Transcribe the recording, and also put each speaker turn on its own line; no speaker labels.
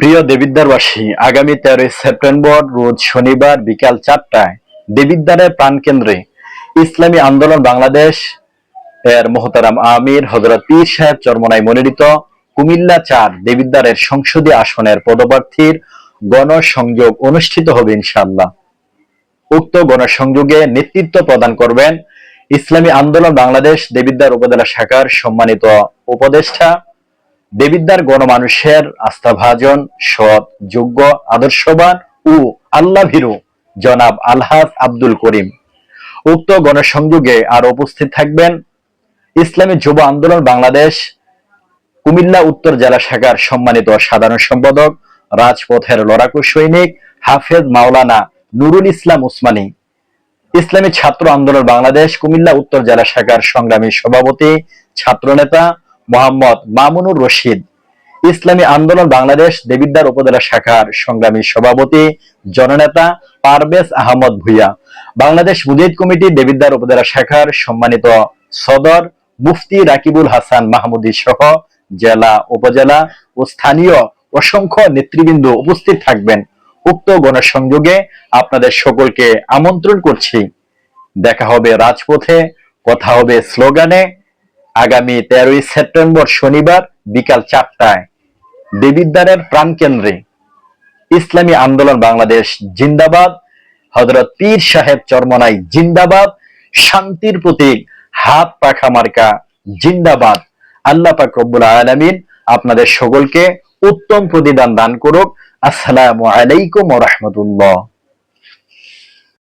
প্রিয় দেবিদ্বারবাসী, আগামী তেরোই সেপ্টেম্বর রোজ শনিবার বিকাল চারটায় দেবিদ্বারের প্রাণকেন্দ্রে ইসলামী আন্দোলন বাংলাদেশ এর মোহতারাম আমির হজরত পীর সাহেব চরমনাই মনোনীত কুমিল্লা চার দেবিদ্বারের সংসদীয় আসনের পদপ্রার্থীর গণসংযোগ অনুষ্ঠিত হবে ইনশাআল্লাহ। উক্ত গণসংযোগে নেতৃত্ব প্রদান করবেন ইসলামী আন্দোলন বাংলাদেশ দেবিদ্বার উপজেলা শাখার সম্মানিত উপদেষ্টা দেবিদ্বার গণমানুষের আস্থাভাজন, সৎ, যোগ্য, আদর্শবান ও আল্লাহ ভীরু জনাব আলহাজ আব্দুল করিম। উক্ত গণসংযোগে আর উপস্থিত থাকবেন ইসলামী যুব আন্দোলন বাংলাদেশ, কুমিল্লা উত্তর জেলা শাখার সম্মানিত সাধারণ সম্পাদক, রাজপথের লড়াকু সৈনিক হাফেজ মাওলানা নুরুল ইসলাম উসমানী। ইসলামী ছাত্র আন্দোলন বাংলাদেশ, কুমিল্লা উত্তর জেলা শাখার সংগ্রামী সভাপতি, ছাত্রনেতা মোহাম্মদ মামুনুর রশিদ। ইসলামী আন্দোলন বাংলাদেশ দেবিদ্বার উপজেলা শাখার সংগ্রামী সভাপতি, জননেতা পারভেজ আহমদ ভুইয়া। বাংলাদেশ মুজাহিদ কমিটি দেবিদ্বার উপজেলা শাখার সম্মানিত সদর মুফতি রাকিবুল হাসান মাহমুদি সহ জেলা, উপজেলা ও স্থানীয় অসংখ্য নেতৃবৃন্দ উপস্থিত থাকবেন। উক্ত গণসংযোগে আপনাদের সকলকে আমন্ত্রণ করছি। দেখা হবে রাজপথে, কথা হবে স্লোগানে। আগামী তেরোই সেপ্টেম্বর শনিবার বিকাল চারটায় দেবিদ্বারের প্রাণকেন্দ্রে ইসলামী আন্দোলন বাংলাদেশ জিন্দাবাদ। হজরত পীর সাহেব চরমনাই জিন্দাবাদ। শান্তির প্রতীক হাত পাখা মার্কা জিন্দাবাদ। আল্লাহ পাক রব্বুল আলামিন আপনাদের সকলকে উত্তম প্রতিদান দান করুক। আসসালামু আলাইকুম রাহমাতুল্লাহ।